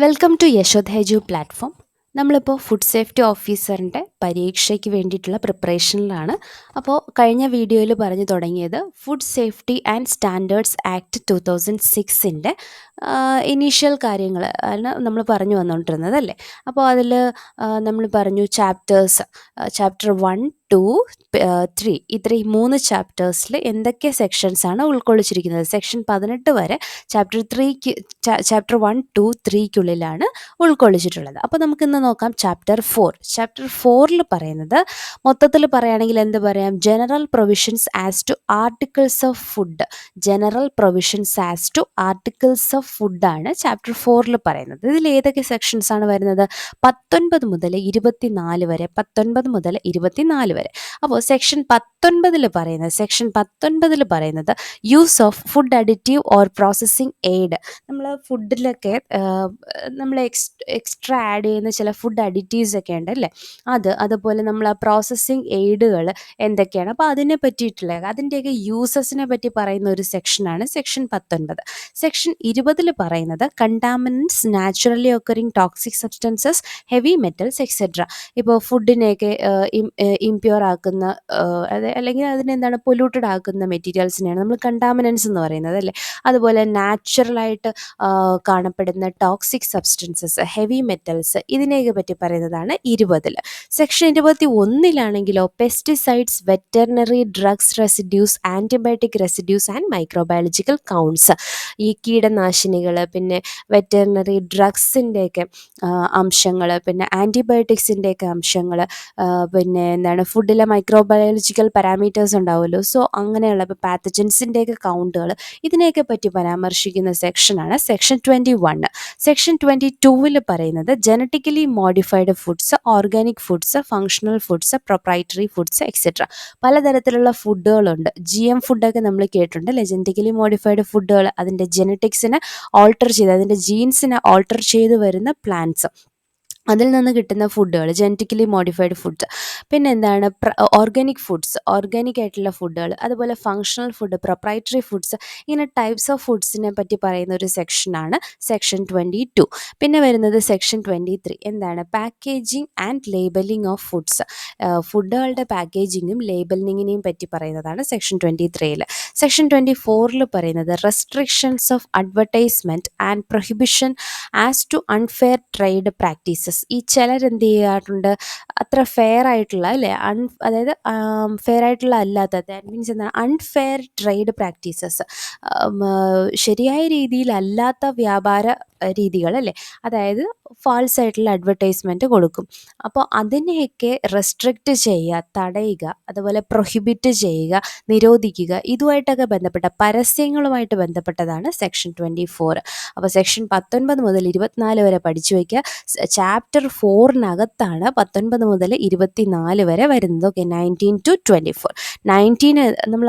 Welcome to യശോദ് ഹെജു platform നമ്മളിപ്പോൾ ഫുഡ് സേഫ്റ്റി ഓഫീസറിന്റെ പരീക്ഷയ്ക്ക് വേണ്ടിയിട്ടുള്ള പ്രിപ്പറേഷനിലാണ് അപ്പോൾ കഴിഞ്ഞ വീഡിയോയിൽ പറഞ്ഞു തുടങ്ങിയത് food safety and standards act two thousand സിക്സിന്റെ initial കാര്യങ്ങൾ ആണ് നമ്മൾ പറഞ്ഞു വന്നുകൊണ്ടിരുന്നത് അല്ലേ? അപ്പോൾ അതിൽ നമ്മൾ പറഞ്ഞു chapters chapter one two three. ഇത്രയും മൂന്ന് ചാപ്റ്റേഴ്സിൽ എന്തൊക്കെ സെക്ഷൻസ് ആണ് ഉൾക്കൊള്ളിച്ചിരിക്കുന്നത്? സെക്ഷൻ പതിനെട്ട് വരെ ചാപ്റ്റർ ത്രീക്ക് ചാപ്റ്റർ വൺ ടു ത്രീക്കുള്ളിലാണ് ഉൾക്കൊള്ളിച്ചിട്ടുള്ളത്. അപ്പോൾ നമുക്ക് നമുക്കിന്ന് നോക്കാം ചാപ്റ്റർ ഫോർ ചാപ്റ്റർ ഫോറിൽ പറയുന്നത് മൊത്തത്തിൽ പറയുകയാണെങ്കിൽ എന്ത് പറയാം? General provisions as to articles of food general provisions as to articles of ഫുഡാണ് ചാപ്റ്റർ ഫോറിൽ പറയുന്നത്. ഇതിൽ ഏതൊക്കെ സെക്ഷൻസ് ആണ് വരുന്നത്? പത്തൊൻപത് മുതൽ ഇരുപത്തിനാല് വരെ. പത്തൊൻപത് മുതൽ ഇരുപത്തിനാല് വരെ. അപ്പോൾ സെക്ഷൻ പത്തൊൻപതിൽ പറയുന്നത് സെക്ഷൻ പത്തൊൻപതിൽ പറയുന്നത് use of food additive or processing aid നമ്മൾ ഫുഡിലൊക്കെ നമ്മൾ എക്സ് എക്സ്ട്രാ ആഡ് ചെയ്യുന്ന ചില ഫുഡ് അഡിറ്റീവ്സ് ഒക്കെ ഉണ്ട് അല്ലേ? അത് അതുപോലെ നമ്മൾ ആ പ്രോസസ്സിംഗ് എയ്ഡുകൾ എന്തൊക്കെയാണ്? അപ്പോൾ അതിനെ പറ്റിയിട്ടുള്ള അതിന്റെയൊക്കെ യൂസസിനെ പറ്റി പറയുന്ന ഒരു സെക്ഷനാണ് സെക്ഷൻ പത്തൊൻപത്. സെക്ഷൻ ഇരുപതിൽ പറയുന്നത് contaminants naturally occurring toxic substances heavy metals etcetera ഇപ്പോൾ ഫുഡിനെയൊക്കെ ഇംപ്യൂർ ആക്കുന്ന അത് അല്ലെങ്കിൽ അതിനെന്താണ് പൊല്യൂട്ടഡ് ആക്കുന്ന മെറ്റീരിയൽസിനെയാണ് നമ്മൾ കണ്ടാമിനൻസ് എന്ന് പറയുന്നത് അല്ലേ? അതുപോലെ നാച്ചുറലായിട്ട് കാണപ്പെടുന്ന ടോക്സിക് സബ്സ്റ്റൻസസ് ഹെവി മെറ്റൽസ് ഇതിനെയൊക്കെ പറ്റി പറയുന്നതാണ് ഇരുപതിൽ സെക്ഷൻ ഇരുപത്തി ഒന്നിലാണെങ്കിലോ pesticides veterinary drugs residues antibiotic residues and microbiological counts. ഈ കീടനാശിനികൾ പിന്നെ വെറ്ററിനറി ഡ്രഗ്സിന്റെയൊക്കെ അംശങ്ങൾ പിന്നെ ആന്റിബയോട്ടിക്സിന്റെയൊക്കെ അംശങ്ങൾ പിന്നെ എന്താണ് ഫുഡിലെ മൈക്രോബയോളജിക്കൽ പാരാമീറ്റേഴ്സ് ഉണ്ടാവുമല്ലോ. സോ അങ്ങനെയുള്ള ഇപ്പോൾ പാത്തജൻസിന്റെയൊക്കെ കൗണ്ടുകൾ ഇതിനെയൊക്കെ പറ്റി പരാമർശിക്കുന്ന സെക്ഷനാണ് section twenty one section twenty ടൂവിൽ പറയുന്നത് genetically modified foods organic foods functional foods proprietary foods etcetera പലതരത്തിലുള്ള ഫുഡുകളുണ്ട് ജി എം ഫുഡൊക്കെ നമ്മൾ കേട്ടിട്ടുണ്ട്. അല്ലെ? ജനറ്റിക്കലി മോഡിഫൈഡ് ഫുഡുകൾ അതിന്റെ ജനറ്റിക്സിനെ ഓൾട്ടർ ചെയ്ത് അതിന്റെ ജീൻസിനെ ഓൾട്ടർ ചെയ്ത് വരുന്ന പ്ലാന്റ്സ് അതിൽ നിന്ന് കിട്ടുന്ന ഫുഡുകൾ ജനറ്റിക്കലി മോഡിഫൈഡ് ഫുഡ്സ് പിന്നെ എന്താണ് ഓർഗാനിക് ഫുഡ്സ് ഓർഗാനിക് ആയിട്ടുള്ള ഫുഡുകൾ അതുപോലെ ഫങ്ഷണൽ ഫുഡ് പ്രൊപ്രൈറ്ററി ഫുഡ്സ് ഇങ്ങനെ ടൈപ്സ് ഓഫ് ഫുഡ്സിനെ പറ്റി പറയുന്ന ഒരു സെക്ഷനാണ് സെക്ഷൻ ട്വന്റി ടു പിന്നെ വരുന്നത് സെക്ഷൻ ട്വന്റി ത്രീ എന്താണ് packaging and labelling of foods ഫുഡുകളുടെ പാക്കേജിങ്ങും ലേബലിങ്ങിനെയും പറ്റി പറയുന്നതാണ് സെക്ഷൻ ട്വന്റി ത്രീയിൽ സെക്ഷൻ ട്വന്റി ഫോറിൽ പറയുന്നത് restrictions of advertisement and prohibition as to unfair trade practices ഈ ചിലരെന്ത് ചെയ്യാറുണ്ട് അത്ര ഫെയർ ആയിട്ടുള്ള അല്ലേ? അൺ അതായത് ഫെയർ ആയിട്ടുള്ള അല്ലാത്ത ദാറ്റ് മീൻസ് എന്താണ്? അൺഫെയർ ട്രേഡ് പ്രാക്ടീസസ് ശരിയായ രീതിയിലല്ലാത്ത വ്യാപാര രീതികൾ അല്ലേ? അതായത് ഫാൾസ് ആയിട്ടുള്ള അഡ്വർടൈസ്മെന്റ് കൊടുക്കും. അപ്പോൾ അതിനെയൊക്കെ റെസ്ട്രിക്റ്റ് ചെയ്യുക തടയുക അതുപോലെ പ്രൊഹിബിറ്റ് ചെയ്യുക നിരോധിക്കുക ഇതുമായിട്ടൊക്കെ ബന്ധപ്പെട്ട പരസ്യങ്ങളുമായിട്ട് ബന്ധപ്പെട്ടതാണ് സെക്ഷൻ ട്വന്റി ഫോർ അപ്പോൾ സെക്ഷൻ പത്തൊൻപത് മുതൽ ഇരുപത്തിനാല് വരെ പഠിച്ചു വയ്ക്കുക. ചാപ്റ്റർ ഫോറിനകത്താണ് പത്തൊൻപത് മുതൽ ഇരുപത്തിനാല് വരെ വരുന്നത്. Okay nineteen to twenty four nineteen നമ്മൾ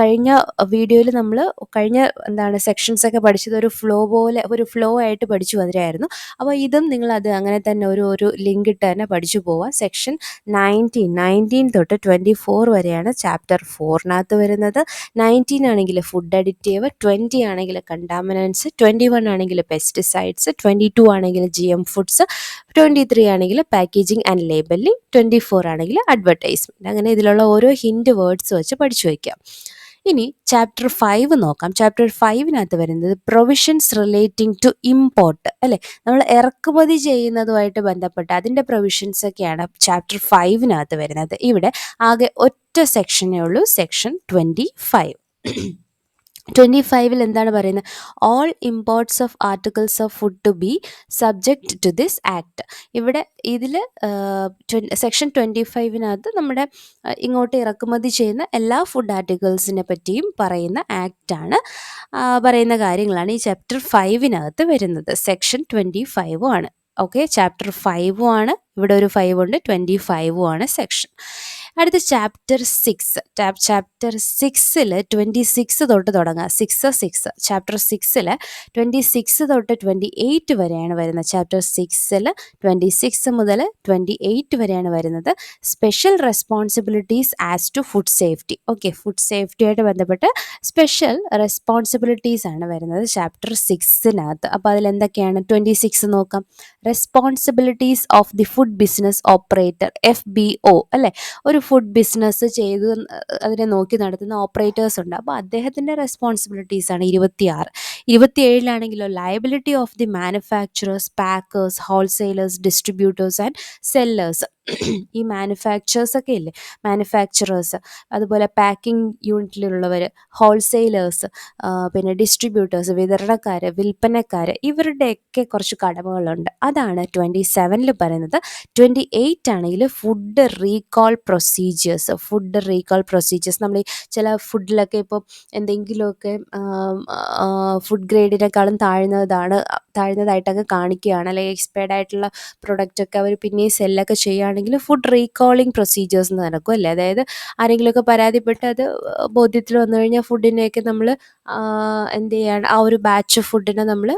കഴിഞ്ഞ വീഡിയോയിൽ നമ്മൾ കഴിഞ്ഞ എന്താണ് സെക്ഷൻസൊക്കെ പഠിച്ചത് ഒരു ഫ്ലോ പോലെ ഒരു ഫ്ലോ ആയിട്ട് പഠിച്ചു വരികയായിരുന്നു അപ്പോൾ ഇതും നിങ്ങൾ അത് അങ്ങനെ തന്നെ ഒരു ഒരു ലിങ്ക് ഇട്ട് തന്നെ പഠിച്ചു പോവുക സെക്ഷൻ നയന്റീൻ നയന്റീൻ തൊട്ട് ട്വന്റി ഫോർ വരെയാണ് ചാപ്റ്റർ ഫോറിനകത്ത് വരുന്നത്. നയന്റീൻ ആണെങ്കിൽ ഫുഡ് അഡിക്റ്റീവ് ട്വന്റി ആണെങ്കിൽ കണ്ടാമിനൻസ് ട്വന്റി വൺ ആണെങ്കിൽ പെസ്റ്റിസൈഡ്സ് ട്വന്റി ടു ആണെങ്കിൽ G M foods twenty three ആണെങ്കിൽ packaging and labelling twenty four ആണെങ്കിൽ അഡ്വർടൈസ്മെന്റ് അങ്ങനെ ഇതിലുള്ള ഓരോ ഹിൻഡ് വേർഡ്സ് വെച്ച് പഠിച്ചു വയ്ക്കാം ഇനി ചാപ്റ്റർ ഫൈവ് നോക്കാം. ചാപ്റ്റർ ഫൈവിനകത്ത് വരുന്നത് പ്രൊവിഷൻസ് റിലേറ്റിംഗ് ടു ഇമ്പോർട്ട് അല്ലേ? നമ്മൾ ഇറക്കുമതി ചെയ്യുന്നതുമായിട്ട് ബന്ധപ്പെട്ട് അതിന്റെ പ്രൊവിഷൻസ് ഒക്കെയാണ് ചാപ്റ്റർ ഫൈവിനകത്ത് വരുന്നത്. ഇവിടെ ആകെ ഒറ്റ സെക്ഷനേ ഉള്ളൂ. സെക്ഷൻ ട്വന്റി ഫൈവ് ട്വന്റി ഫൈവിൽ എന്താണ് പറയുന്നത്? All imports of articles of food to be subject to this act ഇവിടെ ഇതിൽ സെക്ഷൻ ട്വന്റി ഫൈവിനകത്ത് നമ്മുടെ ഇങ്ങോട്ട് ഇറക്കുമതി ചെയ്യുന്ന എല്ലാ ഫുഡ് ആർട്ടിക്കിൾസിനെ പറ്റിയും പറയുന്ന ആക്റ്റാണ് പറയുന്ന കാര്യങ്ങളാണ് ഈ ചാപ്റ്റർ ഫൈവിനകത്ത് വരുന്നത്. സെക്ഷൻ ട്വന്റി ഫൈവും ആണ്. ഓക്കെ ചാപ്റ്റർ ഫൈവും ആണ്. ഇവിടെ ഒരു ഫൈവ് ഉണ്ട് ട്വന്റി ഫൈവും ആണ് സെക്ഷൻ അടുത്ത ചാപ്റ്റർ സിക്സ് ചാപ്റ്റർ സിക്സിൽ ട്വന്റി സിക്സ് തൊട്ട് തുടങ്ങുക സിക്സ് സിക്സ് ചാപ്റ്റർ സിക്സിൽ ട്വന്റി സിക്സ് തൊട്ട് ട്വന്റി എയ്റ്റ് വരെയാണ് വരുന്നത്. ചാപ്റ്റർ സിക്സിൽ ട്വന്റി സിക്സ് മുതൽ ട്വന്റി എയ്റ്റ് വരെയാണ് വരുന്നത്. Special responsibilities as to food safety okay food സേഫ്റ്റിയായിട്ട് ബന്ധപ്പെട്ട് സ്പെഷ്യൽ റെസ്പോൺസിബിലിറ്റീസ് ആണ് വരുന്നത് ചാപ്റ്റർ സിക്സിനകത്ത് അപ്പോൾ അതിലെന്തൊക്കെയാണ്? ട്വന്റി സിക്സ് നോക്കാം. Responsibilities of the food business operator F B O അല്ലേ? ഒരു ഫുഡ് ബിസിനസ് ചെയ്ത് അതിനെ നോക്കി നടത്തുന്ന ഓപ്പറേറ്റേഴ്സ് ഉണ്ട്. അപ്പോൾ അദ്ദേഹത്തിന്റെ റെസ്പോൺസിബിലിറ്റീസ് ആണ് ഇരുപത്തിയാറ്. ഇരുപത്തിയേഴിലാണെങ്കിലോ liability of the manufacturers packers wholesalers distributors and sellers ഈ മാനുഫാക്ചേഴ്സ് ഒക്കെ ഇല്ലേ? മാനുഫാക്ചറേഴ്സ് അതുപോലെ പാക്കിംഗ് യൂണിറ്റിലുള്ളവർ ഹോൾസെയിലേഴ്സ് പിന്നെ ഡിസ്ട്രിബ്യൂട്ടേഴ്സ് വിതരണക്കാർ വിൽപ്പനക്കാർ ഇവരുടെയൊക്കെ കുറച്ച് കടമകളുണ്ട്. അതാണ് ട്വന്റി സെവനിൽ പറയുന്നത്. ട്വന്റി എയ്റ്റ് ആണെങ്കിൽ food recall procedures food recall procedures നമ്മൾ ചില ഫുഡിലൊക്കെ ഇപ്പോൾ എന്തെങ്കിലുമൊക്കെ ഫുഡ് ഗ്രേഡിനേക്കാളും താഴ്ന്നതാണ് താഴ്ന്നതായിട്ടൊക്കെ കാണിക്കുകയാണ്. അല്ലെങ്കിൽ എക്സ്പയർഡ് ആയിട്ടുള്ള പ്രൊഡക്റ്റൊക്കെ അവർ പിന്നെയും സെല്ലൊക്കെ ചെയ്യുകയാണെങ്കിൽ ഫുഡ് റീകോളിംഗ് പ്രൊസീജിയേഴ്സ് നടക്കും അല്ലേ? അതായത് ആരെങ്കിലുമൊക്കെ പരാതിപ്പെട്ട് അത് ബോധ്യത്തിൽ വന്നു കഴിഞ്ഞാൽ ഫുഡിനെയൊക്കെ നമ്മൾ എന്ത് ചെയ്യാണ്? ആ ഒരു ബാച്ച് ഫുഡിനെ നമ്മൾ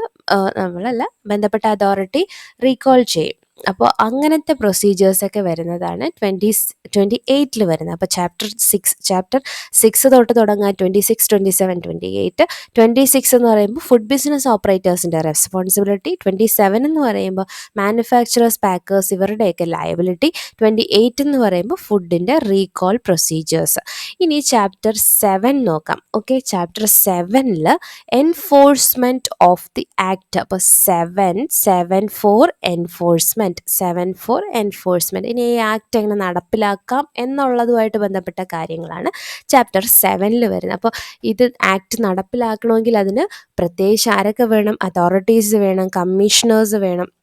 നമ്മളല്ല ബന്ധപ്പെട്ട അതോറിറ്റി റീകോൾ ചെയ്യും. അപ്പോൾ അങ്ങനത്തെ പ്രൊസീജിയേഴ്സൊക്കെ വരുന്നതാണ് ട്വന്റി ട്വന്റി എയ്റ്റിൽ വരുന്നത്. അപ്പോൾ ചാപ്റ്റർ സിക്സ് ചാപ്റ്റർ സിക്സ് തൊട്ട് തുടങ്ങാൻ twenty six twenty seven twenty eight twenty six എന്ന് പറയുമ്പോൾ ഫുഡ് ബിസിനസ് ഓപ്പറേറ്റേഴ്സിന്റെ റെസ്പോൺസിബിലിറ്റി ട്വന്റി സെവൻ എന്ന് പറയുമ്പോൾ മാനുഫാക്ചറേഴ്സ് പാക്കേഴ്സ് ഇവരുടെയൊക്കെ ലയബിലിറ്റി ട്വന്റി എയ്റ്റ് എന്ന് പറയുമ്പോൾ ഫുഡിന്റെ റീകോൾ പ്രൊസീജിയേഴ്സ് ഇനി ചാപ്റ്റർ സെവൻ നോക്കാം. ഓക്കെ ചാപ്റ്റർ സെവനിൽ എൻഫോഴ്സ്മെന്റ് ഓഫ് ദി ആക്ട് അപ്പോൾ seven seven four enforcement seven four enforcement ഇനി ഈ ആക്ട് എങ്ങനെ നടപ്പിലാക്കാം എന്നുള്ളതുമായിട്ട് ബന്ധപ്പെട്ട കാര്യങ്ങളാണ് ചാപ്റ്റർ സെവനിൽ വരുന്നത്. അപ്പോൾ ഇത് ആക്ട് നടപ്പിലാക്കണമെങ്കിൽ അതിന് പ്രത്യേകിച്ച് ആരൊക്കെ വേണം? അതോറിറ്റീസ് വേണം കമ്മീഷണേഴ്സ് വേണം.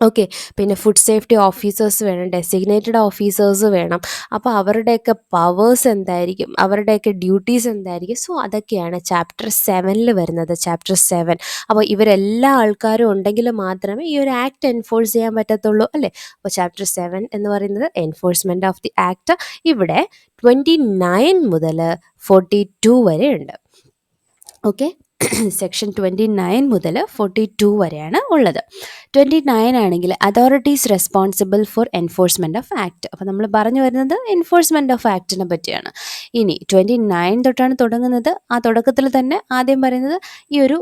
ഓക്കെ. പിന്നെ ഫുഡ് സേഫ്റ്റി ഓഫീസേഴ്സ് വേണം ഡെസിഗ്നേറ്റഡ് ഓഫീസേഴ്സ് വേണം. അപ്പോൾ അവരുടെയൊക്കെ പവേഴ്സ് എന്തായിരിക്കും? അവരുടെയൊക്കെ ഡ്യൂട്ടീസ് എന്തായിരിക്കും? സോ അതൊക്കെയാണ് ചാപ്റ്റർ സെവനിൽ വരുന്നത് ചാപ്റ്റർ സെവൻ അപ്പോൾ ഇവരെല്ലാ ആൾക്കാരും ഉണ്ടെങ്കിൽ മാത്രമേ ഈ ഒരു ആക്ട് എൻഫോഴ്സ് ചെയ്യാൻ പറ്റത്തുള്ളൂ അല്ലേ? അപ്പോൾ ചാപ്റ്റർ സെവൻ എന്ന് പറയുന്നത് എൻഫോഴ്സ്മെന്റ് ഓഫ് ദി ആക്ട് ഇവിടെ ട്വന്റി നയൻ മുതൽ ഫോർട്ടി ടു വരെ ഉണ്ട് ഓക്കെ. സെക്ഷൻ ട്വന്റി നയൻ മുതൽ ഫോർട്ടി ടു വരെയാണ് ഉള്ളത്. ട്വന്റി നയൻ ആണെങ്കിൽ authorities responsible for enforcement of act അപ്പോൾ നമ്മൾ പറഞ്ഞു വരുന്നത് എൻഫോഴ്സ്മെന്റ് ഓഫ് ആക്ടിനെ പറ്റിയാണ്. ഇനി ട്വന്റി നയൻ തൊട്ടാണ് തുടങ്ങുന്നത്. ആ തുടക്കത്തിൽ തന്നെ ആദ്യം പറയുന്നത് ഈ ഒരു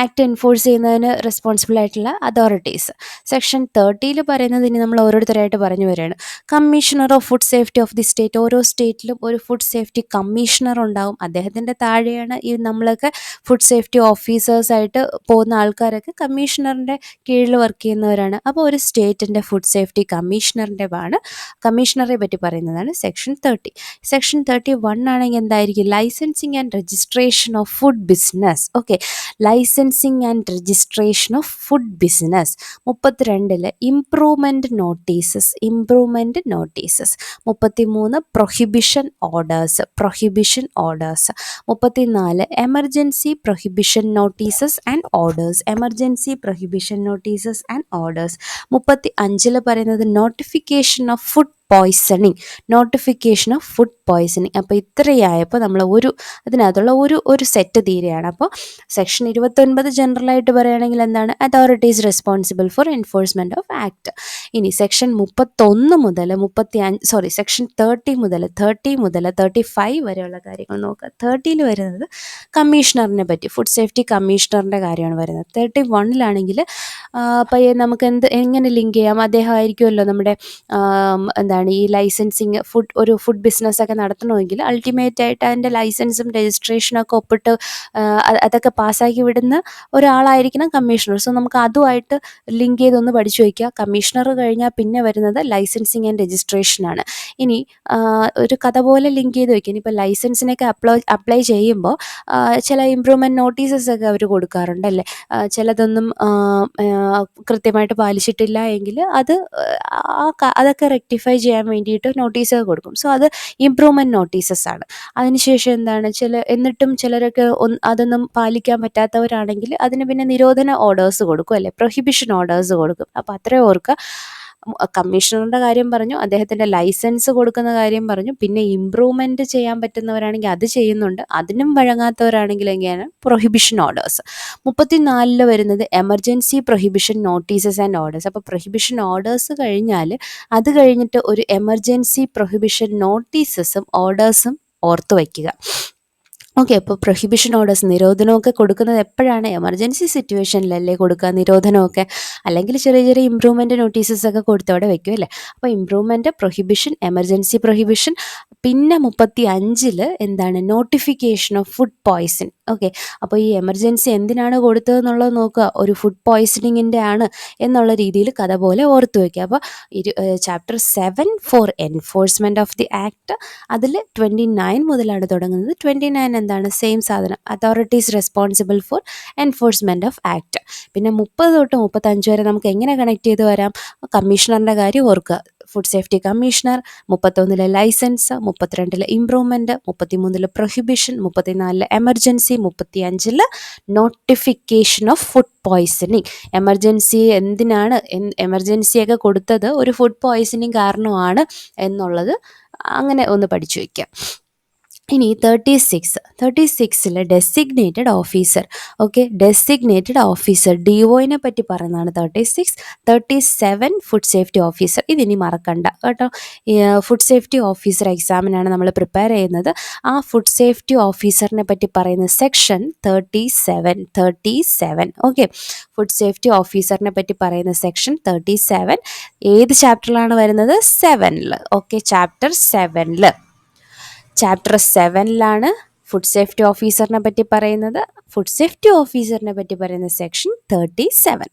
ആക്ട് എൻഫോഴ്സ് ചെയ്യുന്നതിന് റെസ്പോൺസിബിൾ ആയിട്ടുള്ള അതോറിറ്റീസ് സെക്ഷൻ തേർട്ടിയിൽ പറയുന്നത് ഇനി നമ്മൾ ഓരോരുത്തരായിട്ട് പറഞ്ഞു വരികയാണ്. Commissioner of food safety of the state ഓരോ സ്റ്റേറ്റിലും ഒരു ഫുഡ് സേഫ്റ്റി കമ്മീഷണർ ഉണ്ടാവും. അദ്ദേഹത്തിന്റെ താഴെയാണ് ഈ നമ്മളൊക്കെ ഫുഡ് സേഫ്റ്റി ഓഫീസേഴ്സായിട്ട് പോകുന്ന ആൾക്കാരൊക്കെ കമ്മീഷണറിന്റെ കീഴിൽ വർക്ക് ചെയ്യുന്നവരാണ്. അപ്പോൾ ഒരു സ്റ്റേറ്റിന്റെ ഫുഡ് സേഫ്റ്റി കമ്മീഷണറിന്റെ ആണ്. കമ്മീഷണറെ പറ്റി പറയുന്നതാണ് section thirty section thirty one ആണെങ്കിൽ എന്തായിരിക്കും? Licensing and registration of food business okay licensing and registration of food business മുപ്പത്തിരണ്ടിൽ improvement notices improvement notices മുപ്പത്തി മൂന്ന് പ്രൊഹിബിഷൻ ഓർഡേഴ്സ് പ്രൊഹിബിഷൻ ഓർഡേഴ്സ് മുപ്പത്തിനാല് emergency prohibition notices and orders emergency prohibition notices and orders മുപ്പത്തി അഞ്ചിൽ പറയുന്നത് notification of food poisoning notification of food poisoning അപ്പോൾ ഇത്രയായപ്പോൾ നമ്മൾ ഒരു അതിനകത്തുള്ള ഒരു ഒരു സെറ്റ് തീരെയാണ്. അപ്പോൾ സെക്ഷൻ ഇരുപത്തൊൻപത് ജനറലായിട്ട് പറയുകയാണെങ്കിൽ എന്താണ്? Authorities responsible for enforcement of act ഇനി സെക്ഷൻ മുപ്പത്തൊന്ന് മുതൽ മുപ്പത്തി അഞ്ച് സോറി സെക്ഷൻ തേർട്ടി മുതൽ തേർട്ടി മുതൽ തേർട്ടി ഫൈവ് വരെയുള്ള കാര്യങ്ങൾ നോക്കുക. തേർട്ടിയിൽ വരുന്നത് കമ്മീഷണറിനെ പറ്റി ഫുഡ് സേഫ്റ്റി കമ്മീഷണറിന്റെ കാര്യമാണ് വരുന്നത്. തേർട്ടി വണ്ണിലാണെങ്കിൽ പയ്യെ നമുക്ക് എന്ത് എങ്ങനെ ലിങ്ക് ചെയ്യാം? അദ്ദേഹമായിരിക്കുമല്ലോ നമ്മുടെ നമ്മുടെ എന്താണ് ഈ ലൈസൻസിങ് ഫുഡ് ഒരു ഫുഡ് ബിസിനസ്സൊക്കെ നടത്തണമെങ്കിൽ അൾട്ടിമേറ്റ് ആയിട്ട് അതിന്റെ ലൈസൻസും രജിസ്ട്രേഷനൊക്കെ ഒപ്പിട്ട് അതൊക്കെ പാസ്സാക്കി വിടുന്ന ഒരാളായിരിക്കണം കമ്മീഷണർ സോ നമുക്ക് അതുമായിട്ട് ലിങ്ക് ചെയ്തൊന്ന് പഠിച്ചു വയ്ക്കുക കമ്മീഷണർ കഴിഞ്ഞാൽ പിന്നെ വരുന്നത് ലൈസൻസിങ് ആൻഡ് രജിസ്ട്രേഷനാണ് ഇനി ഒരു കഥ പോലെ ലിങ്ക് ചെയ്ത് വയ്ക്കുക ഇനിയിപ്പോൾ ലൈസൻസിനൊക്കെ അപ്ലൈ അപ്ലൈ ചെയ്യുമ്പോൾ ചില ഇമ്പ്രൂവ്മെന്റ് നോട്ടീസസ് ഒക്കെ അവർ കൊടുക്കാറുണ്ടല്ലേ ചിലതൊന്നും കൃത്യമായിട്ട് പാലിച്ചിട്ടില്ല എങ്കിൽ അത് അതൊക്കെ റെക്ടിഫൈ ചെയ്യാൻ വേണ്ടിയിട്ട് നോട്ടീസ് കൊടുക്കും. സോ അത് ഇമ്പ്രൂവ്മെന്റ് നോട്ടീസസ് ആണ്. അതിനുശേഷം എന്താണ്? ചില എന്നിട്ടും ചിലരൊക്കെ അതൊന്നും പാലിക്കാൻ പറ്റാത്തവരാണെങ്കിൽ അതിന് പിന്നെ നിരോധന ഓർഡേഴ്സ് കൊടുക്കും അല്ലെ? പ്രൊഹിബിഷൻ ഓർഡേഴ്സ് കൊടുക്കും. അപ്പോൾ അത്രയും ഓർക്കുക. കമ്മീഷണറുടെ കാര്യം പറഞ്ഞു അദ്ദേഹത്തിന്റെ ലൈസൻസ് കൊടുക്കുന്ന കാര്യം പറഞ്ഞു പിന്നെ ഇമ്പ്രൂവ്മെന്റ് ചെയ്യാൻ പറ്റുന്നവരാണെങ്കിൽ അത് ചെയ്യുന്നുണ്ട് അതിനും വഴങ്ങാത്തവരാണെങ്കിൽ എങ്ങനെയാണ്? പ്രൊഹിബിഷൻ ഓർഡേഴ്സ് മുപ്പത്തിനാലിൽ വരുന്നത് emergency prohibition notices and orders അപ്പോൾ പ്രൊഹിബിഷൻ ഓർഡേഴ്സ് കഴിഞ്ഞാൽ അത് കഴിഞ്ഞിട്ട് ഒരു എമർജൻസി പ്രൊഹിബിഷൻ നോട്ടീസസും ഓർഡേഴ്സും ഓർത്ത് വയ്ക്കുക ഓക്കെ അപ്പോൾ പ്രൊഹിബിഷൻ ഓർഡേഴ്സ് നിരോധനമൊക്കെ കൊടുക്കുന്നത് എപ്പോഴാണ്? എമർജൻസി സിറ്റുവേഷനിലല്ലേ കൊടുക്കുക നിരോധനമൊക്കെ? അല്ലെങ്കിൽ ചെറിയ ചെറിയ ഇമ്പ്രൂവ്മെന്റ് നോട്ടീസസ് ഒക്കെ കൊടുത്തവിടെ വെക്കും അല്ലേ? അപ്പോൾ ഇമ്പ്രൂവ്മെന്റ് പ്രൊഹിബിഷൻ എമർജൻസി പ്രൊഹിബിഷൻ പിന്നെ മുപ്പത്തി അഞ്ചിൽ എന്താണ്? Notification of food poison okay അപ്പോൾ ഈ എമർജൻസി എന്തിനാണ് കൊടുത്തതെന്നുള്ളത് നോക്കുക. ഒരു ഫുഡ് പോയ്സണിങ്ങിന്റെ ആണ് എന്നുള്ള രീതിയിൽ കഥ പോലെ ഓർത്തു വയ്ക്കുക അപ്പോൾ ഇരു chapter seven four enforcement of the act അതിൽ ട്വന്റി നയൻ മുതലാണ് തുടങ്ങുന്നത്. ട്വന്റി നയൻ എന്താണ്? സെയിം സാധനം. Authorities responsible for enforcement of act പിന്നെ മുപ്പത് തൊട്ട് മുപ്പത്തഞ്ച് വരെ നമുക്ക് എങ്ങനെ കണക്ട് ചെയ്ത് വരാം? കമ്മീഷണറിന്റെ കാര്യം ഓർക്കുക. ഫുഡ് സേഫ്റ്റി കമ്മീഷണർ മുപ്പത്തൊന്നിലെ ലൈസൻസ് മുപ്പത്തിരണ്ടിലെ ഇംപ്രൂവ്മെന്റ് മുപ്പത്തിമൂന്നിലെ പ്രൊഹിബിഷൻ മുപ്പത്തിനാലിലെ എമർജൻസി മുപ്പത്തി അഞ്ചിൽ notification of food poisoning emergency എന്തിനാണ് എമർജൻസിയൊക്കെ കൊടുത്തത് ഒരു ഫുഡ് പോയ്സണിങ് കാരണമാണ് എന്നുള്ളത് അങ്ങനെ ഒന്ന് പഠിച്ചു വയ്ക്കുക ഇനി തേർട്ടി സിക്സ് തേർട്ടി സിക്സിൽ designated officer okay designated officer D ഒയിനെ പറ്റി പറയുന്നതാണ് thirty six thirty seven food safety officer ഇതിനി മറക്കണ്ട കേട്ടോ? ഫുഡ് സേഫ്റ്റി ഓഫീസർ എക്സാമിനാണ് നമ്മൾ പ്രിപ്പയർ ചെയ്യുന്നത്. ആ ഫുഡ് സേഫ്റ്റി ഓഫീസറിനെ പറ്റി പറയുന്ന section thirty seven thirty seven okay food safety ഓഫീസറിനെ പറ്റി പറയുന്ന സെക്ഷൻ തേർട്ടി സെവൻ ഏത് ചാപ്റ്ററിലാണ് വരുന്നത്? സെവനിൽ ഓക്കെ ചാപ്റ്റർ സെവനിൽ ചാപ്റ്റർ സെവനിലാണ് ഫുഡ് സേഫ്റ്റി ഓഫീസറിനെ പറ്റി പറയുന്നത്. ഫുഡ് സേഫ്റ്റി ഓഫീസറിനെ പറ്റി പറയുന്ന സെക്ഷൻ തേർട്ടി സെവൻ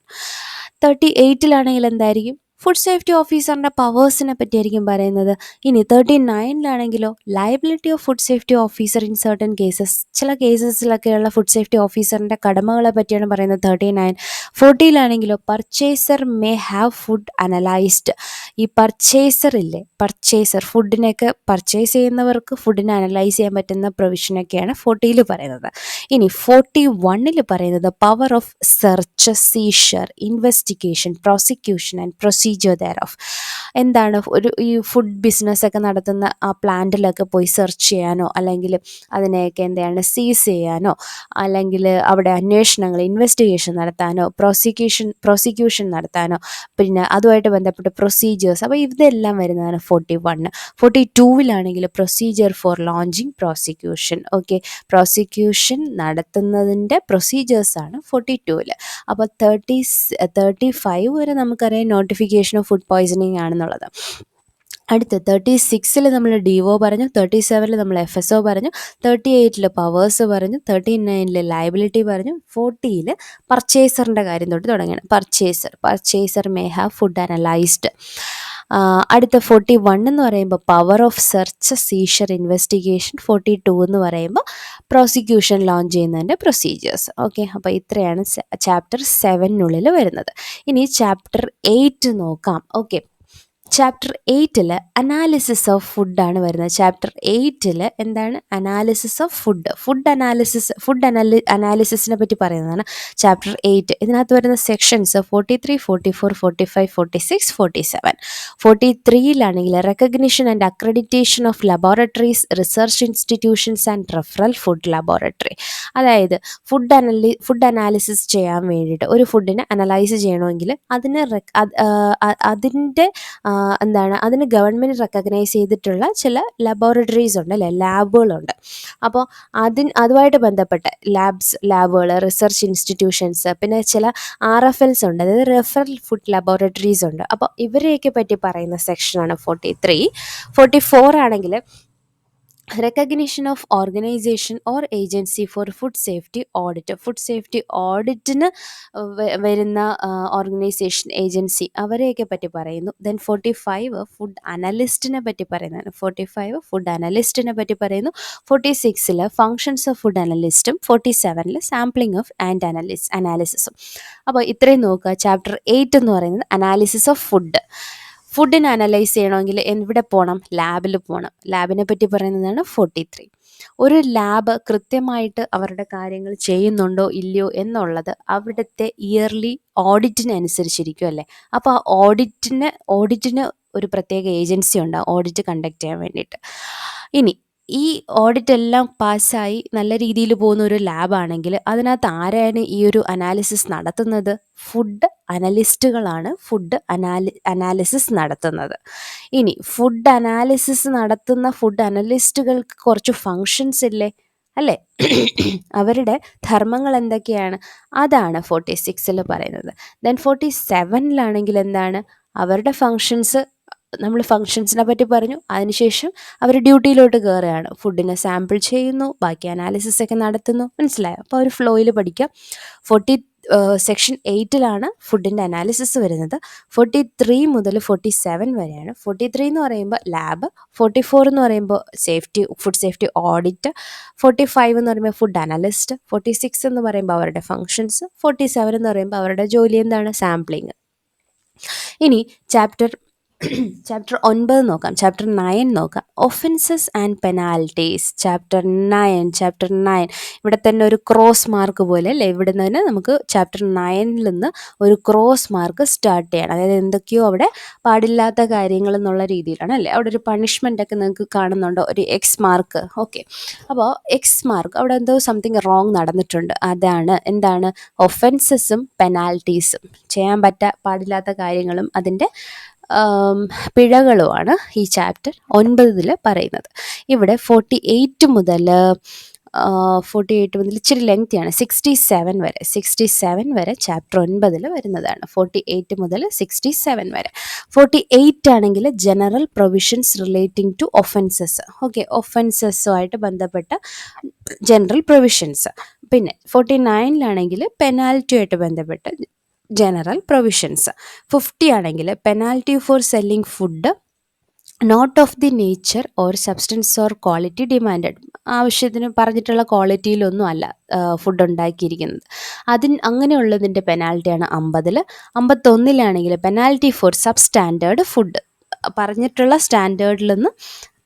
തേർട്ടി എയ്റ്റിലാണെങ്കിൽ എന്തായിരിക്കും? ഫുഡ് സേഫ്റ്റി ഓഫീസറിന്റെ പവേഴ്സിനെ പറ്റിയായിരിക്കും പറയുന്നത്. ഇനി thirty നയനിലാണെങ്കിലോ liability of food safety officer in certain cases ചില കേസസിലൊക്കെയുള്ള ഫുഡ് സേഫ്റ്റി ഓഫീസറിന്റെ കടമകളെ പറ്റിയാണ് പറയുന്നത് thirty nine ഫോർട്ടിയിലാണെങ്കിലോ purchaser may have food analysed ഈ പർച്ചേസർ ഇല്ലേ? പർച്ചേസർ ഫുഡിനൊക്കെ പർച്ചേസ് ചെയ്യുന്നവർക്ക് ഫുഡിനെ അനലൈസ് ചെയ്യാൻ പറ്റുന്ന പ്രൊവിഷനൊക്കെയാണ് ഫോർട്ടിയിൽ പറയുന്നത്. ഇനി ഫോർട്ടി വണ്ണിൽ പറയുന്നത് power of search seizure investigation prosecution and procedure thereof എന്താണ് ഒരു ഈ ഫുഡ് ബിസിനസ്സൊക്കെ നടത്തുന്ന ആ പ്ലാന്റിലൊക്കെ പോയി സെർച്ച് ചെയ്യാനോ അല്ലെങ്കിൽ അതിനെയൊക്കെ എന്താണ് സീസ് ചെയ്യാനോ അല്ലെങ്കിൽ അവിടെ അന്വേഷണങ്ങൾ ഇൻവെസ്റ്റിഗേഷൻ നടത്താനോ പ്രോസിക്യൂഷൻ പ്രോസിക്യൂഷൻ നടത്താനോ പിന്നെ അതുമായിട്ട് ബന്ധപ്പെട്ട പ്രൊസീജിയേഴ്സ് അപ്പോൾ ഇതെല്ലാം വരുന്നതാണ് forty one forty ടൂവിലാണെങ്കിൽ procedure for launching prosecution okay prosecution നടത്തുന്നതിന്റെ പ്രൊസീജിയേഴ്സാണ് ഫോർട്ടി ടൂവിൽ അപ്പോൾ തേർട്ടി തേർട്ടി ഫൈവ് വരെ നമുക്കറിയാം നോട്ടിഫിക്കേഷൻ ഓഫ് ഫുഡ് പോയ്സണിങ് ആണെന്നുള്ളത്. അടുത്ത് തേർട്ടി സിക്സിൽ നമ്മൾ ഡി ഒ പറഞ്ഞു തേർട്ടി സെവനിൽ നമ്മൾ എഫ് എസ് ഒ പറഞ്ഞു തേർട്ടി എയ്റ്റിൽ പവേഴ്സ് പറഞ്ഞു തേർട്ടി നയനിൽ ലയബിലിറ്റി പറഞ്ഞു ഫോർട്ടിയിൽ പർച്ചേസറിന്റെ കാര്യം തൊട്ട് തുടങ്ങിയാണ്. Purchaser purchaser may have food analysed അടുത്ത ഫോർട്ടി വൺ എന്ന് പറയുമ്പോൾ power of search seizure investigation forty two എന്ന് പറയുമ്പോൾ പ്രോസിക്യൂഷൻ ലോഞ്ച് ചെയ്യുന്നതിന്റെ പ്രൊസീജിയേഴ്സ് ഓക്കെ അപ്പോൾ ഇത്രയാണ് ചാപ്റ്റർ സെവനിനുള്ളിൽ വരുന്നത്. ഇനി ചാപ്റ്റർ എയ്റ്റ് നോക്കാം. ഓക്കെ ചാപ്റ്റർ എയ്റ്റിൽ അനാലിസിസ് ഓഫ് ഫുഡാണ് വരുന്നത്. ചാപ്റ്റർ എയ്റ്റിൽ എന്താണ്? Analysis of food food analysis food അനാലി അനാലിസിസിനെ പറ്റി പറയുന്നതാണ് ചാപ്റ്റർ എയ്റ്റ് ഇതിനകത്ത് വരുന്ന sections forty three forty four forty five forty six forty seven forty ത്രീയിലാണെങ്കിൽ recognition and accreditation of laboratories research institutions and referral food laboratory അതായത് food അനലി food analysis ചെയ്യാൻ വേണ്ടിയിട്ട് ഒരു ഫുഡിനെ അനലൈസ് ചെയ്യണമെങ്കിൽ അതിന് അതിന്റെ എന്താണ് അതിന് ഗവൺമെന്റ് റെക്കഗ്നൈസ് ചെയ്തിട്ടുള്ള ചില ലബോറട്ടറീസ് ഉണ്ട് അല്ലേ? ലാബുകളുണ്ട്. അപ്പോൾ അതിന് അതുമായിട്ട് ബന്ധപ്പെട്ട ലാബ്സ് ലാബുകൾ റിസർച്ച് ഇൻസ്റ്റിറ്റ്യൂഷൻസ് പിന്നെ ചില ആർ എഫ് എൽസ് ഉണ്ട്. അതായത് റെഫറൽ ഫുഡ് ലബോറട്ടറീസ് ഉണ്ട്. അപ്പോൾ ഇവരെയൊക്കെ പറ്റി പറയുന്ന സെക്ഷനാണ് ഫോർട്ടി ത്രീ ഫോർട്ടി ഫോർ ആണെങ്കിൽ recognition of organisation or agency for food safety audit food safety ഓഡിറ്റിന് വരുന്ന ഓർഗനൈസേഷൻ ഏജൻസി അവരെയൊക്കെ പറ്റി പറയുന്നു. ദെൻ ഫോർട്ടി ഫൈവ് ഫുഡ് അനലിസ്റ്റിനെ പറ്റി പറയുന്നതാണ്. ഫോർട്ടി ഫൈവ് ഫുഡ് അനലിസ്റ്റിനെ പറ്റി പറയുന്നു. ഫോർട്ടി സിക്സിൽ ഫങ്ഷൻസ് ഓഫ് ഫുഡ് അനലിസ്റ്റും ഫോർട്ടി സെവനിൽ സാമ്പിളിംഗ് ഓഫ് ആൻഡ് അനലിസ് അനാലിസിസും അപ്പോൾ ഇത്രയും നോക്കുക. ചാപ്റ്റർ എയ്റ്റ് എന്ന് പറയുന്നത് അനാലിസിസ് ഓഫ് ഫുഡ് ഫുഡിനെ അനലൈസ് ചെയ്യണമെങ്കിൽ എവിടെ പോകണം? ലാബിൽ പോകണം. ലാബിനെ പറ്റി പറയുന്നതാണ് ഫോർട്ടി ത്രീ ഒരു ലാബ് കൃത്യമായിട്ട് അവരുടെ കാര്യങ്ങൾ ചെയ്യുന്നുണ്ടോ ഇല്ലയോ എന്നുള്ളത് അവിടുത്തെ ഇയർലി ഓഡിറ്റിനനുസരിച്ചിരിക്കും അല്ലേ? അപ്പോൾ ആ ഓഡിറ്റിന് ഓഡിറ്റിന് ഒരു പ്രത്യേക ഏജൻസി ഉണ്ടാകും ഓഡിറ്റ് കണ്ടക്ട് ചെയ്യാൻ വേണ്ടിയിട്ട്. ഇനി ഈ ഓഡിറ്റ് എല്ലാം പാസ്സായി നല്ല രീതിയിൽ പോകുന്ന ഒരു ലാബാണെങ്കിൽ അതിനകത്ത് ആരാണ് ഈ ഒരു അനാലിസിസ് നടത്തുന്നത്? ഫുഡ് അനലിസ്റ്റുകളാണ് ഫുഡ് അനാലി അനാലിസിസ് നടത്തുന്നത്. ഇനി ഫുഡ് അനാലിസിസ് നടത്തുന്ന ഫുഡ് അനലിസ്റ്റുകൾക്ക് കുറച്ച് ഫങ്ഷൻസ് ഇല്ലേ? അല്ലേ? അവരുടെ ധർമ്മങ്ങൾ എന്തൊക്കെയാണ്? അതാണ് ഫോർട്ടി സിക്സിൽ പറയുന്നത്. ദെൻ ഫോർട്ടി സെവനിലാണെങ്കിൽ എന്താണ്? അവരുടെ ഫങ്ഷൻസ് നമ്മൾ ഫങ്ഷൻസിനെ പറ്റി പറഞ്ഞു. അതിനുശേഷം അവർ ഡ്യൂട്ടിയിലോട്ട് കയറുകയാണ് ഫുഡിനെ സാമ്പിൾ ചെയ്യുന്നു. ബാക്കി അനാലിസിസ് ഒക്കെ നടത്തുന്നു. മനസ്സിലായോ? അപ്പോൾ ഒരു ഫ്ലോയിൽ പഠിക്കാം. ഫോർട്ടി സെക്ഷൻ എയ്റ്റിലാണ് ഫുഡിന്റെ അനാലിസിസ് വരുന്നത്. ഫോർട്ടി ത്രീ മുതൽ ഫോർട്ടി സെവൻ വരെയാണ്. ഫോർട്ടി ത്രീ എന്ന് പറയുമ്പോൾ ലാബ് ഫോർട്ടി ഫോർ എന്ന് പറയുമ്പോൾ safety food safety audit forty five എന്ന് പറയുമ്പോൾ ഫുഡ് അനലിസ്റ്റ് ഫോർട്ടി സിക്സ് എന്ന് പറയുമ്പോൾ അവരുടെ ഫങ്ഷൻസ് ഫോർട്ടി സെവൻ എന്ന് പറയുമ്പോൾ അവരുടെ ജോലി എന്താണ്? സാമ്പിളിങ് ഇനി ചാപ്റ്റർ ചാപ്റ്റർ ഒൻപത് നോക്കാം. ചാപ്റ്റർ നയൻ നോക്കാം. Offences and penalties chapter nine chapter nine ഇവിടെ തന്നെ ഒരു ക്രോസ് മാർക്ക് പോലെ അല്ലേ? ഇവിടെ നിന്ന് നമുക്ക് ചാപ്റ്റർ നയനിൽ നിന്ന് ഒരു ക്രോസ് മാർക്ക് സ്റ്റാർട്ട് ചെയ്യണം അതായത് എന്തൊക്കെയോ അവിടെ പാടില്ലാത്ത കാര്യങ്ങൾ എന്നുള്ള രീതിയിലാണ് അല്ലേ? അവിടെ ഒരു പണിഷ്മെന്റ് ഒക്കെ നിങ്ങൾക്ക് കാണുന്നുണ്ടോ? ഒരു എക്സ് മാർക്ക് ഓക്കെ അപ്പോൾ എക്സ് മാർക്ക് അവിടെ എന്തോ സംതിങ് റോങ് നടന്നിട്ടുണ്ട്. അതാണ്. എന്താണ്? ഒഫൻസസും പെനാൽറ്റീസും ചെയ്യാൻ പറ്റ പാടില്ലാത്ത കാര്യങ്ങളും അതിന്റെ പിഴകളുമാണ് ഈ ചാപ്റ്റർ ഒൻപതിൽ പറയുന്നത്. ഇവിടെ ഫോർട്ടി എയ്റ്റ് മുതൽ ഫോർട്ടി എയ്റ്റ് മുതൽ ഇച്ചിരി ലെങ്തിയാണ് സിക്സ്റ്റി സെവൻ വരെ സിക്സ്റ്റി സെവൻ വരെ ചാപ്റ്റർ ഒൻപതിൽ വരുന്നതാണ്. ഫോർട്ടി എയ്റ്റ് മുതൽ സിക്സ്റ്റി സെവൻ വരെ. ഫോർട്ടി എയ്റ്റ് ആണെങ്കിൽ general provisions relating to offences okay ഒഫൻസസുമായിട്ട് ബന്ധപ്പെട്ട ജനറൽ പ്രൊവിഷൻസ് പിന്നെ ഫോർട്ടി നയനിലാണെങ്കിൽ പെനാൽറ്റിയുമായിട്ട് ബന്ധപ്പെട്ട ജനറൽ പ്രൊവിഷൻസ് ഫിഫ്റ്റി ആണെങ്കിൽ penalty for selling food not of the nature or substance or quality demanded ആവശ്യത്തിന് പറഞ്ഞിട്ടുള്ള ക്വാളിറ്റിയിലൊന്നും അല്ല ഫുഡ് ഉണ്ടാക്കിയിരിക്കുന്നത്. അതിന് അങ്ങനെയുള്ളതിന്റെ പെനാൽറ്റിയാണ് അമ്പതിൽ അമ്പത്തൊന്നിലാണെങ്കിൽ penalty for substandard food പറഞ്ഞിട്ടുള്ള സ്റ്റാൻഡേർഡിൽ നിന്ന്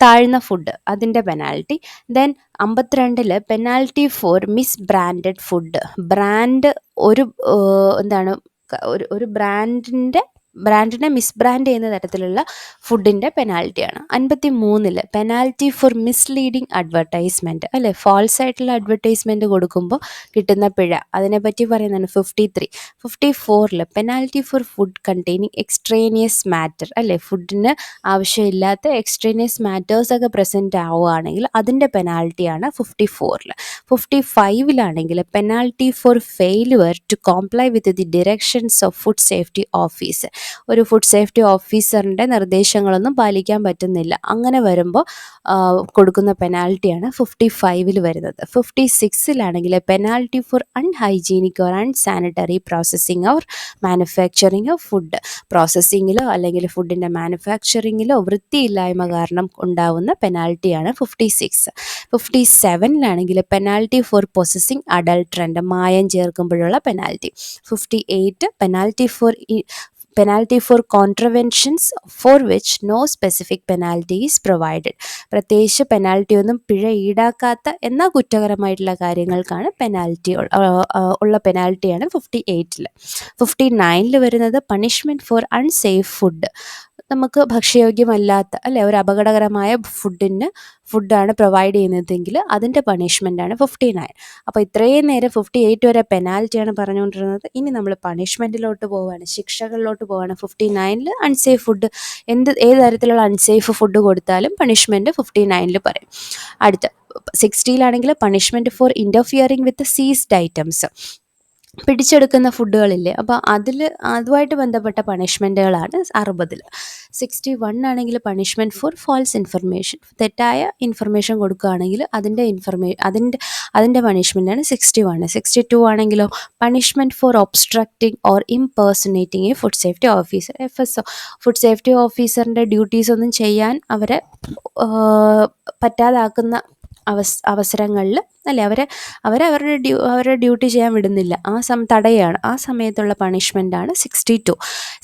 താഴ്ന്ന ഫുഡ് അതിന്റെ penalty then അമ്പത്തിരണ്ടിൽ penalty for misbranded food brand ഒരു എന്താണ് ഒരു ഒരു ബ്രാൻഡിന്റെ ബ്രാൻഡിനെ മിസ്ബ്രാൻഡ് ചെയ്യുന്ന തരത്തിലുള്ള ഫുഡിന്റെ പെനാൽറ്റിയാണ് അൻപത്തി മൂന്നിൽ പെനാൽറ്റി ഫോർ മിസ്ലീഡിങ് അഡ്വർടൈസ്മെന്റ് അല്ലേ? ഫോൾസ് ആയിട്ടുള്ള അഡ്വർടൈസ്മെന്റ് കൊടുക്കുമ്പോൾ കിട്ടുന്ന പിഴ. അതിനെപ്പറ്റി പറയുന്നതാണ് ഫിഫ്റ്റി ത്രീ ഫിഫ്റ്റി ഫോറിൽ penalty for food containing extraneous matter അല്ലേ? ഫുഡിന് ആവശ്യമില്ലാത്ത എക്സ്ട്രേനിയസ് മാറ്റേഴ്സ് ഒക്കെ പ്രസന്റ് ആവുകയാണെങ്കിൽ അതിന്റെ പെനാൽറ്റിയാണ് ഫിഫ്റ്റി ഫോറിൽ fifty ഫൈവിലാണെങ്കിൽ penalty for failure to comply with the directions of food safety office ഒരു ഫുഡ് സേഫ്റ്റി ഓഫീസറിന്റെ നിർദ്ദേശങ്ങളൊന്നും പാലിക്കാൻ പറ്റുന്നില്ല. അങ്ങനെ വരുമ്പോൾ കൊടുക്കുന്ന പെനാൽറ്റിയാണ് ഫിഫ്റ്റി ഫൈവിൽ വരുന്നത്. Fifty സിക്സിലാണെങ്കിൽ penalty for unhygienic or unsanitary processing or manufacturing of food പ്രോസസ്സിങ്ങിലോ അല്ലെങ്കിൽ ഫുഡിന്റെ മാനുഫാക്ചറിങ്ങിലോ വൃത്തിയില്ലായ്മ കാരണം ഉണ്ടാവുന്ന പെനാൽറ്റിയാണ് ഫിഫ്റ്റി സിക്സ് ഫിഫ്റ്റി സെവനിലാണെങ്കിൽ പെനാൽറ്റി ഫോർ പൊസസിങ് അഡൾട്രന്റ് മായം ചേർക്കുമ്പോഴുള്ള penalty fifty eight penalty for penalty for contraventions for which no specific penalty is provided പ്രത്യേകിച്ച് പെനാൽറ്റി ഒന്നും പിഴ ഈടാക്കാത്ത എന്നാൽ കുറ്റകരമായിട്ടുള്ള കാര്യങ്ങൾക്കാണ് പെനാൽറ്റി ഉള്ള പെനാൽറ്റിയാണ് ഫിഫ്റ്റി എയ്റ്റിൽ ഫിഫ്റ്റി നയനിൽ വരുന്നത് പണിഷ്മെന്റ് ഫോർ അൺസേഫ് ഫുഡ് നമുക്ക് ഭക്ഷ്യയോഗ്യമല്ലാത്ത അല്ലെ ഒരു അപകടകരമായ ഫുഡിന് ഫുഡാണ് പ്രൊവൈഡ് ചെയ്യുന്നതെങ്കിൽ അതിന്റെ പണിഷ്മെന്റാണ് ഫിഫ്റ്റി നയൻ അപ്പോൾ ഇത്രയും നേരം ഫിഫ്റ്റി എയ്റ്റ് വരെ പെനാൽറ്റിയാണ് പറഞ്ഞുകൊണ്ടിരുന്നത്. ഇനി നമ്മൾ പണിഷ്മെന്റിലോട്ട് പോവുകയാണ് ശിക്ഷകളിലോട്ട് പോവുകയാണ് ഫിഫ്റ്റി നയനിൽ അൺസേഫ് ഫുഡ് എന്ത് ഏത് തരത്തിലുള്ള അൺസേഫ് ഫുഡ് കൊടുത്താലും പണിഷ്മെന്റ് ഫിഫ്റ്റി നയനിൽ പറയും. അടുത്ത സിക്സ്റ്റിയിലാണെങ്കിൽ punishment for interfering with seized items പിടിച്ചെടുക്കുന്ന ഫുഡുകളില്ലേ. അപ്പോൾ അതിൽ അതുമായിട്ട് ബന്ധപ്പെട്ട പണിഷ്മെന്റുകളാണ് അറുപതിൽ സിക്സ്റ്റി വൺ ആണെങ്കിൽ പണിഷ്മെന്റ് ഫോർ ഫോൾസ് ഇൻഫർമേഷൻ. തെറ്റായ ഇൻഫർമേഷൻ കൊടുക്കുകയാണെങ്കിൽ അതിന്റെ ഇൻഫർമേ അതിന്റെ അതിന്റെ പണിഷ്മെന്റാണ് സിക്സ്റ്റി വൺ. സിക്സ്റ്റി ടു ആണെങ്കിലോ punishment for obstructing or impersonating a food safety officer. F S O food safety ഓഫീസറിന്റെ duties ഒന്നും ചെയ്യാൻ അവരെ പറ്റാതാക്കുന്ന അവസ് അവസരങ്ങളിൽ അല്ലേ? അവരെ അവരെ ഡ്യൂ അവരുടെ ഡ്യൂട്ടി ചെയ്യാൻ വിടുന്നില്ല. ആ സം തടയാണ്. ആ സമയത്തുള്ള പണിഷ്മെന്റാണ് sixty two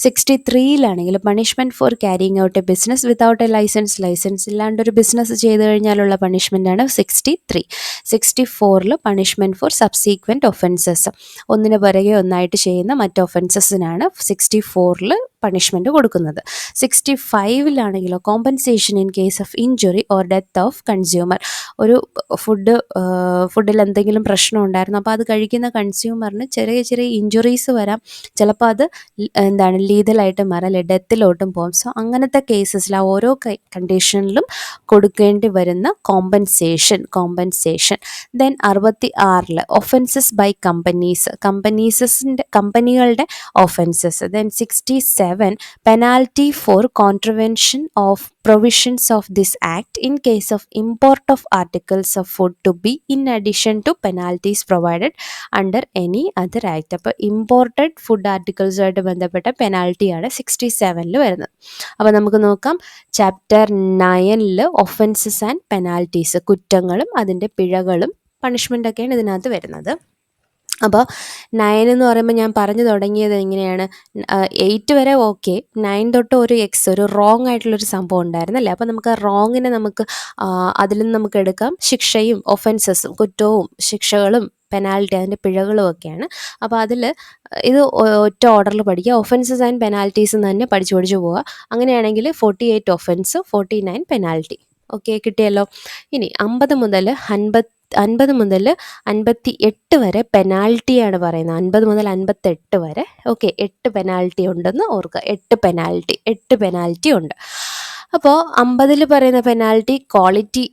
sixty ത്രീയിലാണെങ്കിൽ punishment for carrying out a business without a licence licence ഇല്ലാണ്ട് ഒരു ബിസിനസ് ചെയ്ത് കഴിഞ്ഞാലുള്ള പണിഷ്മെന്റാണ് സിക്സ്റ്റി ത്രീ സിക്സ്റ്റി ഫോറിൽ പണിഷ്മെന്റ് ഫോർ സബ്സീക്വന്റ് ഒഫൻസസ് ഒന്നിന് പുറകെ ഒന്നായിട്ട് ചെയ്യുന്ന മറ്റ് ഒഫൻസസിനാണ് സിക്സ്റ്റി ഫോറിൽ പണിഷ്മെന്റ് കൊടുക്കുന്നത്. Sixty ഫൈവിലാണെങ്കിലോ compensation in case of injury or death of consumer ഒരു ഫുഡ് ഫുഡിൽ എന്തെങ്കിലും പ്രശ്നം ഉണ്ടായിരുന്നു. അപ്പോൾ അത് കഴിക്കുന്ന കൺസ്യൂമറിന് ചെറിയ ചെറിയ ഇഞ്ചുറീസ് വരാം. ചിലപ്പോൾ അത് എന്താണ് ലീതലായിട്ട് മാറാം. അല്ലെ ഡെത്തിലോട്ടും പോകും സോ അങ്ങനത്തെ കേസസിൽ ആ ഓരോ കണ്ടീഷനിലും കൊടുക്കേണ്ടി വരുന്ന കോമ്പൻസേഷൻ കോമ്പൻസേഷൻ ദെൻ അറുപത്തി ആറിൽ ഒഫൻസസ് ബൈ കമ്പനീസ് കമ്പനീസസിന്റെ കമ്പനികളുടെ offences then sixty seven penalty for contravention of provisions of this act in case of import of articles of food to be in addition to penalties provided under any other act അപ്പോൾ imported food ആർട്ടിക്കിൾസുമായിട്ട് ബന്ധപ്പെട്ട പെനാൽറ്റിയാണ് sixty സെവനിൽ വരുന്നത്. അപ്പോൾ നമുക്ക് നോക്കാം chapter നയനിൽ ഒഫൻസസ് ആൻഡ് പെനാൽറ്റീസ് കുറ്റങ്ങളും അതിന്റെ പിഴകളും പണിഷ്മെന്റൊക്കെയാണ് ഇതിനകത്ത് വരുന്നത്. അപ്പോൾ നയൻ എന്ന് പറയുമ്പോൾ ഞാൻ പറഞ്ഞു തുടങ്ങിയത് എങ്ങനെയാണ് എയ്റ്റ് വരെ ഓക്കെ നയൻ തൊട്ട് ഒരു എക്സ് ഒരു റോങ് ആയിട്ടുള്ളൊരു സംഭവം ഉണ്ടായിരുന്നല്ലേ? അപ്പോൾ നമുക്ക് ആ റോങ്ങിനെ നമുക്ക് അതിൽ നിന്ന് നമുക്ക് എടുക്കാം. ശിക്ഷയും ഒഫൻസസും കുറ്റവും ശിക്ഷകളും പെനാൽറ്റി അതിന്റെ പിഴകളും ഒക്കെയാണ്. അപ്പോൾ അതിൽ ഇത് ഒറ്റ ഓർഡറിൽ പഠിക്കുക. ഒഫൻസസ് ആൻഡ് പെനാൽറ്റീസ് തന്നെ പഠിച്ചു പഠിച്ചു പോവുക. അങ്ങനെയാണെങ്കിൽ forty eight offence forty nine penalty okay കിട്ടിയല്ലോ. ഇനി അമ്പത് മുതൽ അൻപത് അൻപത് മുതൽ അൻപത്തി എട്ട് വരെ പെനാൽറ്റിയാണ് പറയുന്നത്. അൻപത് മുതൽ അൻപത്തെട്ട് വരെ. ഓക്കെ എട്ട് പെനാൽറ്റി ഉണ്ടെന്ന് ഓർക്കുക. എട്ട് പെനാൽറ്റി എട്ട് പെനാൽറ്റി ഉണ്ട്. അപ്പോൾ അമ്പതിൽ പറയുന്ന പെനാൽറ്റി ക്വാളിറ്റി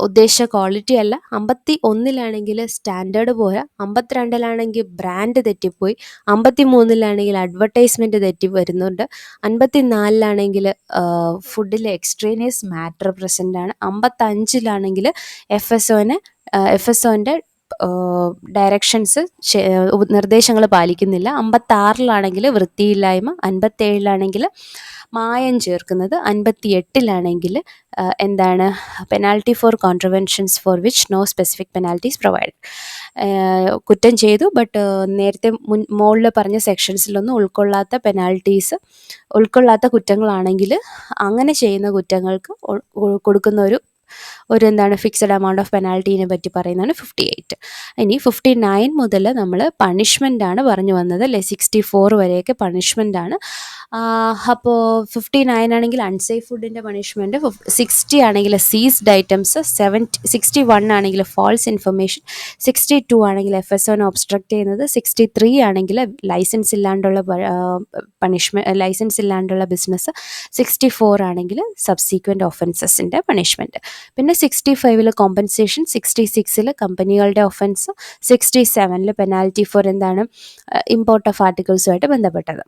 ഉദ്ദേശിച്ച ക്വാളിറ്റി അല്ല. അമ്പത്തി ഒന്നിലാണെങ്കിൽ സ്റ്റാൻഡേർഡ് പോരാ. അമ്പത്തിരണ്ടിലാണെങ്കിൽ ബ്രാൻഡ് തെറ്റിപ്പോയി. അമ്പത്തി മൂന്നിലാണെങ്കിൽ അഡ്വർടൈസ്മെന്റ് തെറ്റി വരുന്നുണ്ട്. അൻപത്തി നാലിലാണെങ്കിൽ ഫുഡിൽ എക്സ്ട്രീനിയസ് മാറ്റർ പ്രസന്റ് ആണ്. അമ്പത്തഞ്ചിലാണെങ്കിൽ എഫ് എസ് ഒന് എഫ് എസ് ഒന്റെ ഡയറക്ഷൻസ് നിർദ്ദേശങ്ങൾ പാലിക്കുന്നില്ല. അമ്പത്താറിലാണെങ്കിൽ വൃത്തിയില്ലായ്മ അൻപത്തേഴിലാണെങ്കിൽ മായം ചേർക്കുന്നത് അൻപത്തി എട്ടിലാണെങ്കിൽ എന്താണ് penalty for contraventions for which no specific penalties provide കുറ്റം ചെയ്തു ബട്ട് നേരത്തെ മുൻ മുകളിൽ പറഞ്ഞ സെക്ഷൻസിലൊന്നും ഉൾക്കൊള്ളാത്ത പെനാൽറ്റീസ് ഉൾക്കൊള്ളാത്ത കുറ്റങ്ങളാണെങ്കിൽ അങ്ങനെ ചെയ്യുന്ന കുറ്റങ്ങൾക്ക് കൊടുക്കുന്ന ഒരു ഒരു എന്താണ് ഫിക്സഡ് എമൗണ്ട് ഓഫ് പെനാൽറ്റീനെ പറ്റി പറയുന്നതാണ് ഫിഫ്റ്റി എയ്റ്റ് ഇനി ഫിഫ്റ്റി നയൻ മുതൽ നമ്മൾ പണിഷ്മെന്റ് ആണ് പറഞ്ഞു വന്നത്. അല്ലെ സിക്സ്റ്റി ഫോർ വരെയൊക്കെ പണിഷ്മെന്റ് ആണ്. അപ്പോൾ ഫിഫ്റ്റി നയൻ ആണെങ്കിൽ അൺസേഫ് ഫുഡിന്റെ പണിഷ്മെന്റ് സിക്സ്റ്റി ആണെങ്കിൽ seized items seventy sixty one ആണെങ്കിൽ ഫോൾസ് ഇൻഫർമേഷൻ സിക്സ്റ്റി ടു ആണെങ്കിൽ എഫ് എസ് ഒനെ ഒബ്സ്ട്രക്ട് ചെയ്യുന്നത് സിക്സ്റ്റി ത്രീ ആണെങ്കിൽ ലൈസൻസ് ഇല്ലാണ്ടുള്ള പണിഷ്മെന്റ് ലൈസൻസ് ഇല്ലാണ്ടുള്ള ബിസിനസ് സിക്സ്റ്റി ഫോർ ആണെങ്കിൽ സബ്സീക്വന്റ് ഒഫൻസസിന്റെ പണിഷ്മെന്റ് പിന്നെ സിക്സ്റ്റി ഫൈവിൽ കോമ്പൻസേഷൻ സിക്സ്റ്റി സിക്സിൽ കമ്പനികളുടെ ഒഫൻസ് സിക്സ്റ്റി സെവനിൽ പെനാൽറ്റി ഫോർ എന്താണ് ഇമ്പോർട്ട് ഓഫ് ആർട്ടിക്കിൾസുമായിട്ട് ബന്ധപ്പെട്ടത്.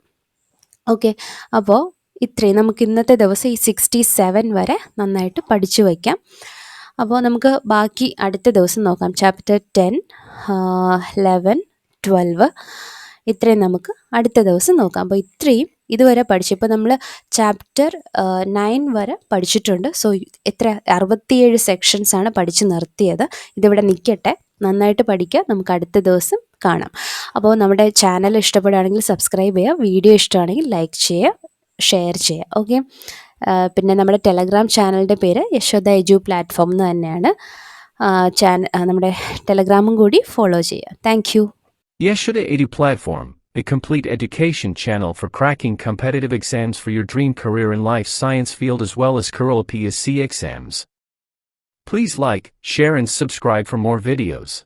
ഓക്കെ അപ്പോൾ ഇത്രയും നമുക്ക് ഇന്നത്തെ ദിവസം ഈ സിക്സ്റ്റി സെവൻ വരെ നന്നായിട്ട് പഠിച്ചു വയ്ക്കാം. അപ്പോൾ നമുക്ക് ബാക്കി അടുത്ത ദിവസം നോക്കാം. ചാപ്റ്റർ ടെൻ ലെവൻ ട്വൽവ് ഇത്രയും നമുക്ക് അടുത്ത ദിവസം നോക്കാം. അപ്പോൾ ഇത്രയും ഇതുവരെ പഠിച്ചു ഇപ്പോൾ നമ്മൾ ചാപ്റ്റർ നയൻ വരെ പഠിച്ചിട്ടുണ്ട്. സോ എത്ര അറുപത്തിയേഴ് സെക്ഷൻസാണ് പഠിച്ച് നിർത്തിയത്. ഇതിവിടെ നിൽക്കട്ടെ നന്നായിട്ട് പഠിക്കുക നമുക്ക് അടുത്ത ദിവസം കാണാം. അപ്പോൾ നമ്മുടെ ചാനൽ ഇഷ്ടപ്പെടുകയാണെങ്കിൽ സബ്സ്ക്രൈബ് ചെയ്യുക. വീഡിയോ ഇഷ്ടമാണെങ്കിൽ ലൈക്ക് ചെയ്യുക ഷെയർ ചെയ്യുക. ഓക്കെ പിന്നെ നമ്മുടെ ടെലഗ്രാം ചാനലിന്റെ പേര് യശോദ എജു പ്ലാറ്റ്ഫോം എന്ന് തന്നെയാണ്. ചാനൽ നമ്മുടെ ടെലഗ്രാമും കൂടി ഫോളോ ചെയ്യുക. Thank you Yashoda Edu Platform, a complete education channel for cracking competitive exams for your dream career in life science field as well as Kerala PSC exams. Please like, share and subscribe for more videos.